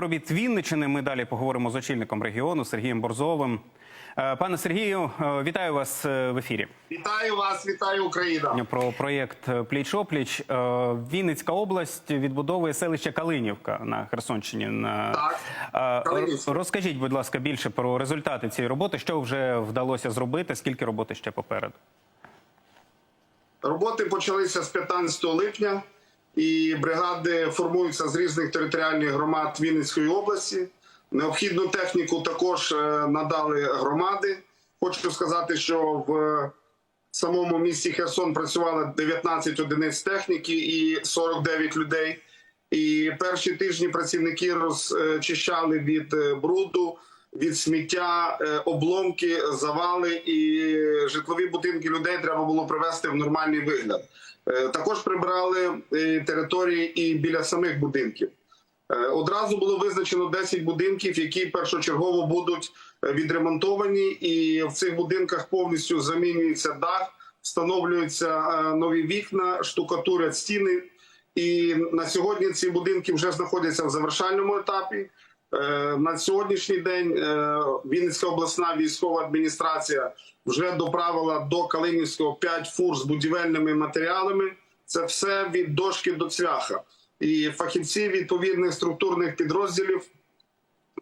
робіт Вінничини. Ми далі поговоримо з очільником регіону Сергієм Борзовим. Е, Пане Сергію, е, вітаю вас е, в ефірі. Вітаю вас, вітаю Україна. Про проєкт Пліч опліч Вінницька область відбудовує селище Калинівка на Херсонщині. Так, Калинівська. розкажіть, будь ласка, більше про результати цієї роботи. Що вже вдалося зробити? Скільки роботи ще попереду? Роботи почалися з 15 липня, і бригади формуються з різних територіальних громад Вінницької області. Необхідну техніку також е, надали громади. Хочу сказати, що в самому місті Херсон працювало 19 одиниць техніки і 49 людей. І перші тижні працівники розчищали від е, бруду, від сміття, е, обломки, завали і житлові будинки людей треба було привести в нормальний вигляд. Е, Також прибрали е, території і біля самих будинків. Одразу було визначено 10 будинків, які першочергово будуть відремонтовані, і в цих будинках повністю замінюється дах, встановлюються нові вікна, штукатурять стіни. І на сьогодні ці будинки вже знаходяться в завершальному етапі. Е, На сьогоднішній день е, Вінницька обласна військова адміністрація вже доправила до Калинівського 5 фур з будівельними матеріалами. Це все від дошки до цвяха. І фахівці відповідних структурних підрозділів,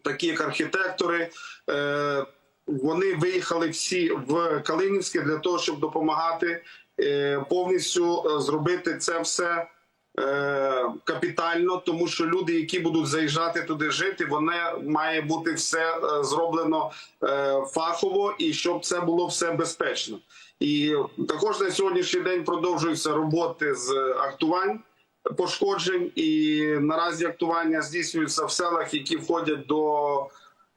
такі як архітектори, е, вони виїхали всі в Калинівське для того, щоб допомагати повністю зробити це все капітально, тому що люди, які будуть заїжджати туди жити, вони має бути все е, зроблено е, фахово і щоб це було все безпечно. І також на сьогоднішній день продовжуються роботи з актувань пошкоджень, і наразі актування здійснюються в селах, які входять до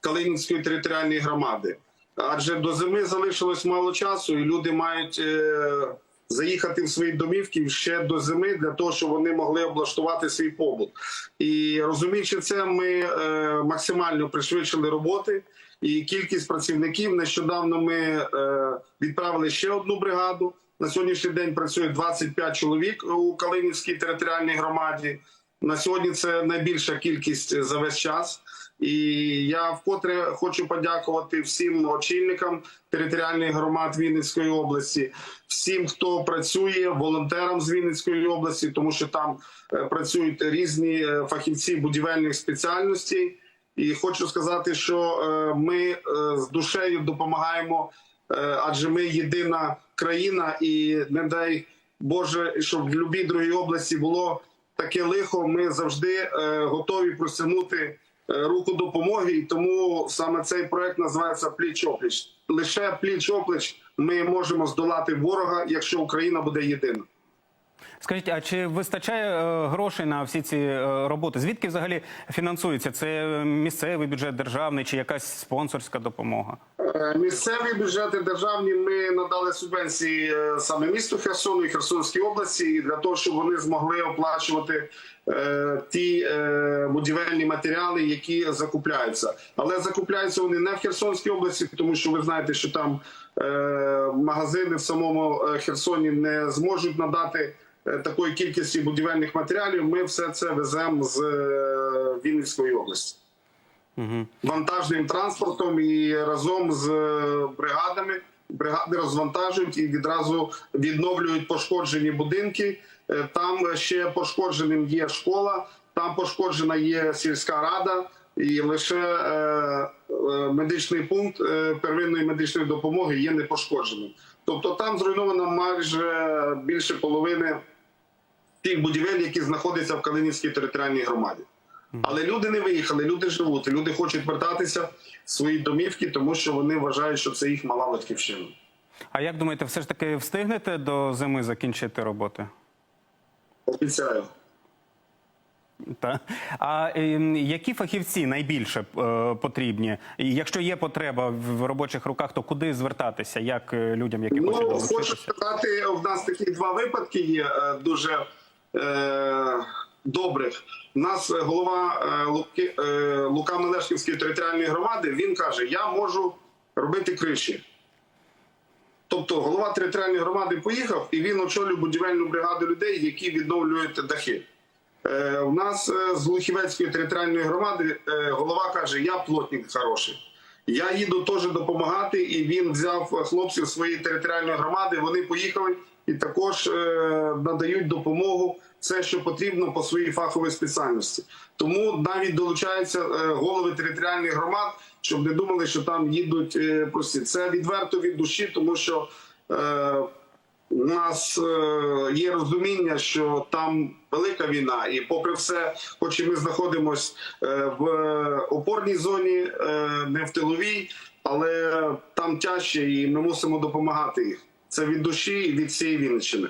Калинівської територіальної громади. Адже до зими залишилось мало часу, і люди мають е, заїхати в свої домівки ще до зими для того, щоб вони могли облаштувати свій побут. І розуміючи це, ми е, максимально пришвидшили роботи. І кількість працівників нещодавно ми е, відправили ще одну бригаду. На сьогоднішній день працює 25 чоловік у Калинівській територіальній громаді. На сьогодні це найбільша кількість за весь час. І я вкотре хочу подякувати всім очільникам територіальних громад Вінницької області, всім, хто працює, волонтерам з Вінницької області, тому що там е, працюють різні е, фахівці будівельних спеціальностей. І хочу сказати, що е, ми з душею допомагаємо, адже ми єдина країна, і не дай Боже, щоб в будь-якій другій області було таке лихо. Ми завжди готові простягнути е, руку допомоги. І тому саме цей проект називається Пліч опліч. Лише пліч опліч ми можемо здолати ворога, якщо Україна буде єдина. Скажіть, а чи вистачає е, грошей на всі ці е, роботи? Звідки взагалі фінансується? Це е, місцевий бюджет державний чи якась спонсорська допомога? Е, Місцеві бюджети державні ми надали субвенції е, саме місту Херсону і Херсонській області для того, щоб вони змогли оплачувати е, ті будівельні матеріали, які закупляються. Але закупляються вони не в Херсонській області, тому що ви знаєте, що там магазини в самому Херсоні не зможуть надати такої кількості будівельних матеріалів. Ми все це веземо з Вінницької області вантажним транспортом і разом з е, бригадами. Бригади розвантажують і відразу відновлюють пошкоджені будинки. Е, Там ще пошкодженим є школа, там пошкоджена є сільська рада, і лише е, е, медичний пункт первинної медичної допомоги є непошкодженим. Тобто там зруйновано майже більше половини тих будівель, які знаходяться в Калинівській територіальній громаді. Але люди не виїхали, люди живуть. Люди хочуть вертатися в свої домівки, тому що вони вважають, що це їх мала батьківщина. А як думаєте, все ж таки встигнете до зими закінчити роботи? Обіцяю. Та а е, які фахівці найбільше е, потрібні? І Якщо є потреба в в робочих руках, то куди звертатися? Як е, людям, які хочуть Ну хочу сказати, у нас такі два випадки є е, дуже е, добрих. У нас е, голова е, Луки, е, Лука Мелешківської територіальної громади. Він каже: Я можу робити криші. Тобто голова територіальної громади поїхав і він очолює будівельну бригаду людей, які відновлюють дахи. Е, У нас з Лухівецької територіальної громади е, голова каже: Я плотник хороший. Я їду теж допомагати, і він взяв хлопців своєї територіальної громади. Вони поїхали і також е, надають допомогу все, що потрібно по своїй фаховій спеціальності. Тому навіть долучаються е, голови територіальних громад, щоб не думали, що там їдуть е, прості. Це відверто від душі, тому що. У нас є розуміння, що там велика війна, і попри все, хоч і ми знаходимося в опорній зоні, не в тиловій, але там тяжче, і ми мусимо допомагати їх. Це від душі і від всієї Вінниччини.